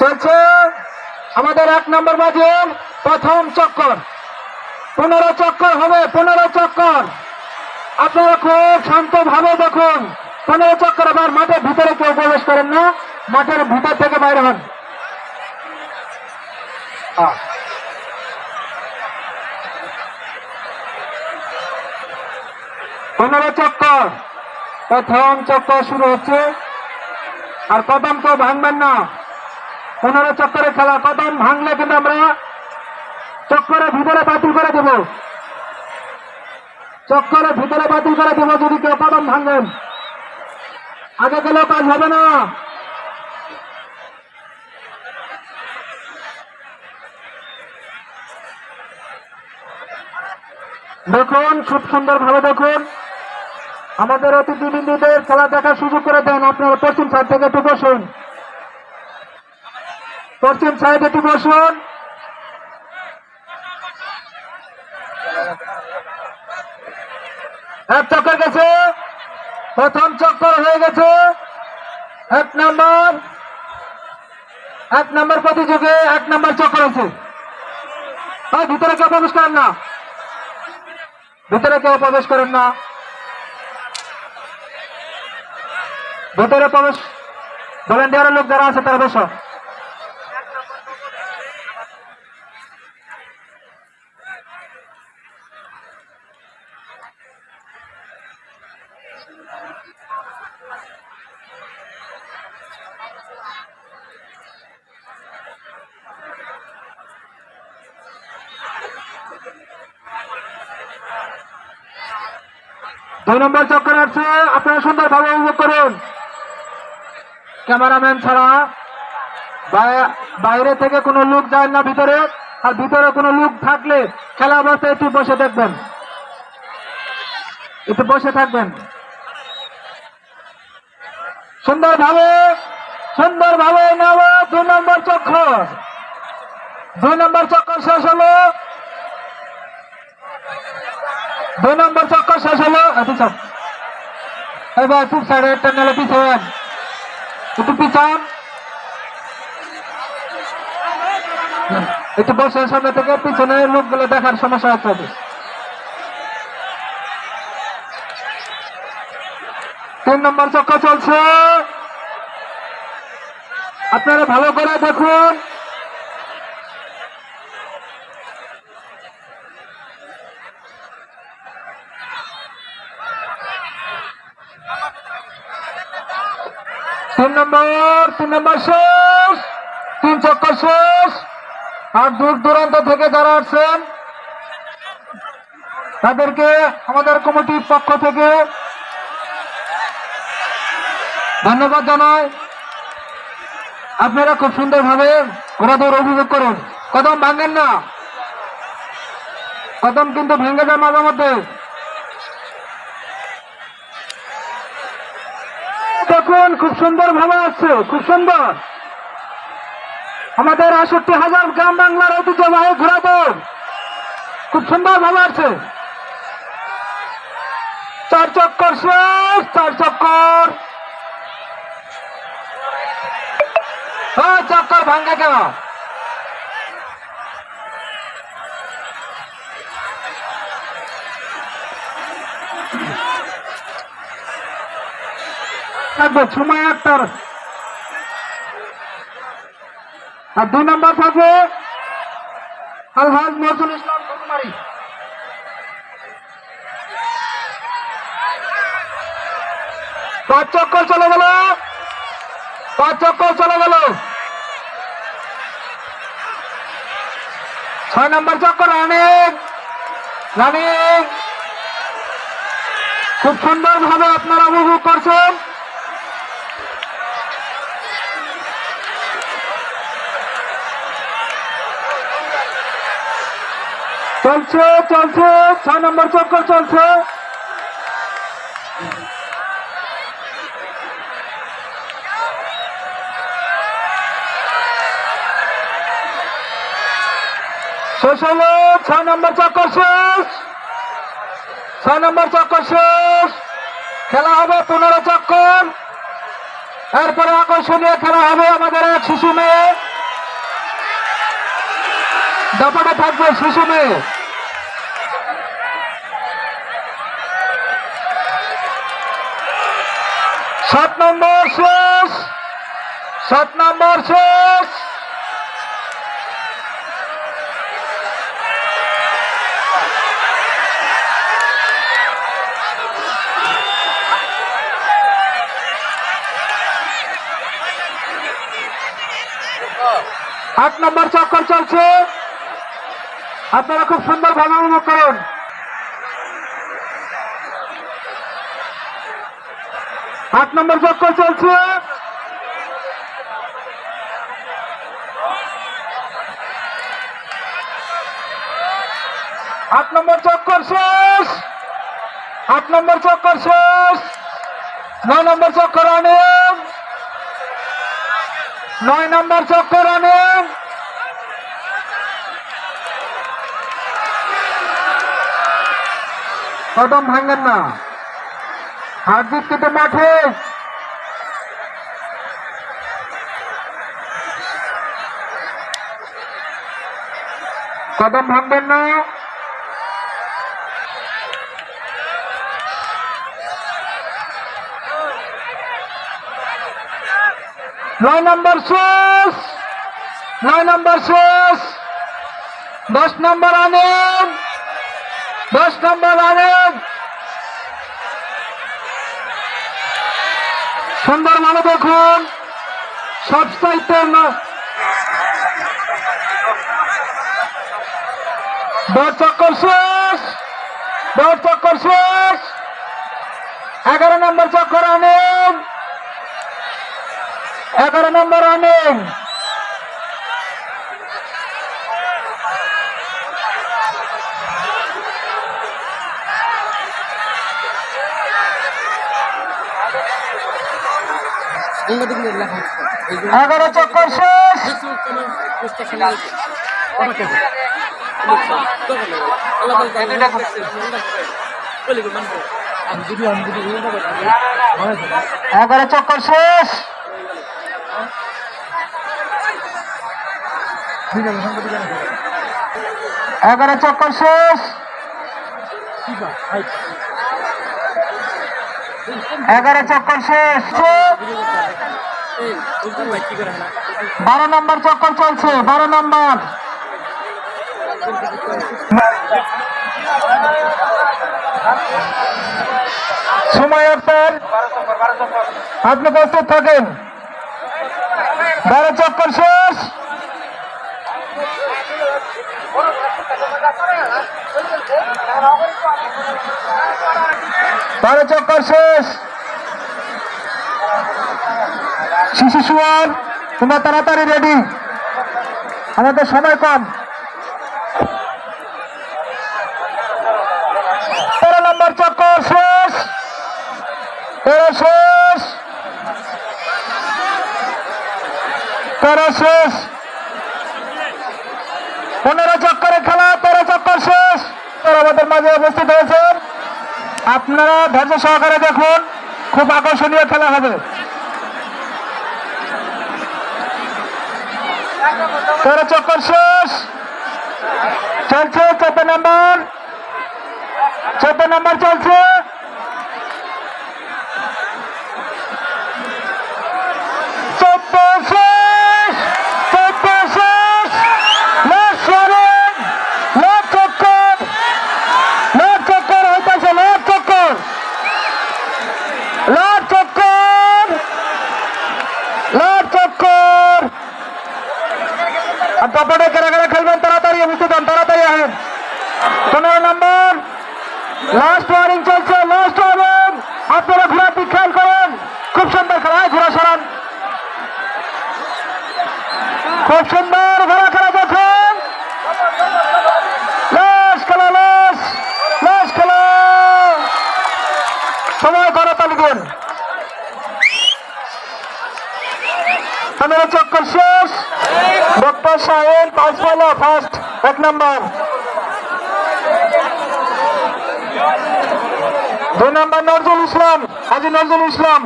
চলছে আমাদের এক নম্বর বাজের প্রথম চক্কর। পনেরো চক্কর হবে, পনেরো চক্কর। আপনারা খুব শান্ত শান্তভাবে দেখুন। পনেরো চক্কর আবার মাঠের ভিতরে কেউ প্রবেশ করেন না, মাঠের ভিতর থেকে বাইরে হন। পনেরো চক্কর। প্রথম চক্কর শুরু হচ্ছে। আর কদম কেউ ভাঙবেন না। পনেরো চক্করে খেলা, কদম ভাঙলে কিন্তু আমরা চক্করের ভিতরে বাতিল করে দেব। চক্করের ভিতরে বাতিল করে দেব যদি কেউ কদম ভাঙবেন আগে গেলেও কাজ হবে না। দেখুন, খুব সুন্দর ভাবে দেখুন। আমাদের অতিথিবৃন্দদের খেলা দেখার সুযোগ করে দেন আপনারা পশ্চিম সাইড থেকে একটু বসুন। পশ্চিম সাইডে একটু বসুন। এক চক্কর গেছে। প্রথম চক্কর হয়ে গেছে। এক নম্বর। এক নম্বর প্রতিযোগে, এক নম্বর চক্কর আছে। ভিতরে কেউ প্রবেশ করেন না। ভিতরে কেউ প্রবেশ করেন না। ভিতরে প্রবেশ ভলেন্টিয়ারের লোক যারা আছে তারা বসো। দুই নম্বর চক্কর আছে আপনারা সুন্দরভাবে উপভোগ করুন। ক্যামেরাম্যান ছাড়া বাই- বাইরে থেকে কোনো লোক যায় না ভিতরে, আর ভিতরে কোনো লোক থাকলে খেলা অবস্থায় একটু বসে দেখবেন। একটু বসে থাকবেন। সুন্দরভাবে সুন্দরভাবে নেব দুই নম্বর চক্কর দুই নম্বর চক্কর শেষ হলো। দুই নম্বর চক্কর শেষ হলো। এবার খুব সাইডে একটা নেলে পিছিয়ে একটু পিছান। একটু বসে সামনে থেকে, পিছনে লোকগুলো দেখার সমস্যা হচ্ছে। তিন নম্বর চক্কর চলছে। আপনারা ভালো করে দেখুন। তিন নম্বর তিন নম্বর শেষ। তিন চক্কর শেষ। আর দূর দূরান্ত থেকে যারা আসছেন, তাদেরকে আমাদের কমিটির পক্ষ থেকে ধন্যবাদ জানাই। আপনারা খুব সুন্দর সুন্দরভাবে ঘোরাদৌড় অভিযোগ করুন। কদম ভাঙেন না। কদম কিন্তু ভেঙে যায় মাঝে মধ্যে। দেখুন, খুব সুন্দর ভাবে আসছে, খুব সুন্দর। আমাদের আষট্টি হাজার গ্রাম বাংলার ঐতিহ্যবাহী ঘোরাবো খুব সুন্দর ভাবে আসছে। চার চক্কর শেষ, চার চক্কর। চক্কর ভাঙ্গে কেন? থাকবে সময় একটার আর দুই নম্বর থাকবে আলহাজ নজরুল ইসলাম কুমারী পাঁচ চক্কর চলে গেল। পাঁচ চক্কর চলে গেল। ছয় নম্বর চক্কর, রানিং। রানিং। খুব সুন্দর ভাবে আপনারা উপভোগ করছেন। চলছে চলছে, ছয় নম্বর চক্কর চলছে। শেষ হলো, ছয় নম্বর চক্কর শেষ। ছয় নম্বর চক্কর শেষ। খেলা হবে পনেরো চক্কর। এরপরে আকর্ষণীয় খেলা হবে আমাদের এক শিশু মেয়ে। দাপাটা থাকবে মেয়ে সাত নম্বর শেষ। সাত নম্বর শেষ। আট নম্বর চক্কর চলছে। আপনারা খুব সুন্দর ভাবে অনুভব করুন। আট নম্বর চক্কর চলছে। আট নম্বর চক্কর শেষ। আট নম্বর চক্কর শেষ। নয় নম্বর চক্কর অনেক নয় নম্বর চক্কর অনেক কদম ভাঙেন না হাত দিতে মাঠে কদম ভাঙবেন না নয় নম্বর শেষ নয় নম্বর শেষ দশ নম্বর আনেন দশ নম্বর আনেন সুন্দর ভালো দেখুন সব সাইতে দশ চক্কর শেষ দশ চক্কর শেষ এগারো নম্বর চক্কর আনেন এগারো নম্বর আনেন সাংবাদিকদের লেখা হচ্ছে এগারো চক্কর শেষ। এগারো চক্কর শেষ। এগারো চক্কর শেষ। এগারো চক্কর শেষ। বারো নম্বর চক্কর চলছে, বারো নম্বর। সময় আপনার আপনি প্রস্তুত থাকেন। বারো চক্কর শেষ। বারো চক্কর শেষ। শিশু সুয়ার তোমরা তাড়াতাড়ি রেডি আমাদের সময় কম। তেরো নম্বর চক্কর শেষ। তেরো শেষ। তেরো শেষ। পনেরো চক্করে খেলা, তেরো চক্কর শেষ। আমাদের মাঝে উপস্থিত হয়েছেন। আপনারা ধৈর্য সহকারে দেখুন। খুব আকর্ষণীয় খেলা হবে। তেরো চক্কর শেষ। চলছে চোদ্দ নম্বর। চোদ্দ নম্বর চলছে চোদ্দ শেষ চোদ্দ শেষ লাস্ট রানিং লাস্ট চক্কর লাস্ট চক্কর হইতেছে লাস্ট চক্কর লাস্ট চক্কর লাস্ট চক্কর আর তারপরে কারা কারা খেলবেন তাড়াতাড়ি উপস্থিত হন তাড়াতাড়ি আসেন পনেরো নম্বর লাস্ট ওয়ারিং চলছে লাস্ট ওয়ারিং আপনারা ঘোড়া দিক খেয়াল করেন। খুব সুন্দর খেলা হয় ঘোড়া সরান। খুব সুন্দর ঘোড়া খেলা দেখুন। লাস্ট খেলা লাস্ট লাস্ট খেলা। সময় করতালি দিন। পনেরো চক্কর শেষ। ডক্টর সাহেব, পাঁচ ফার্স্ট এক নম্বর দুই নাম্বার নজরুল ইসলাম হাজি নজরুল ইসলাম।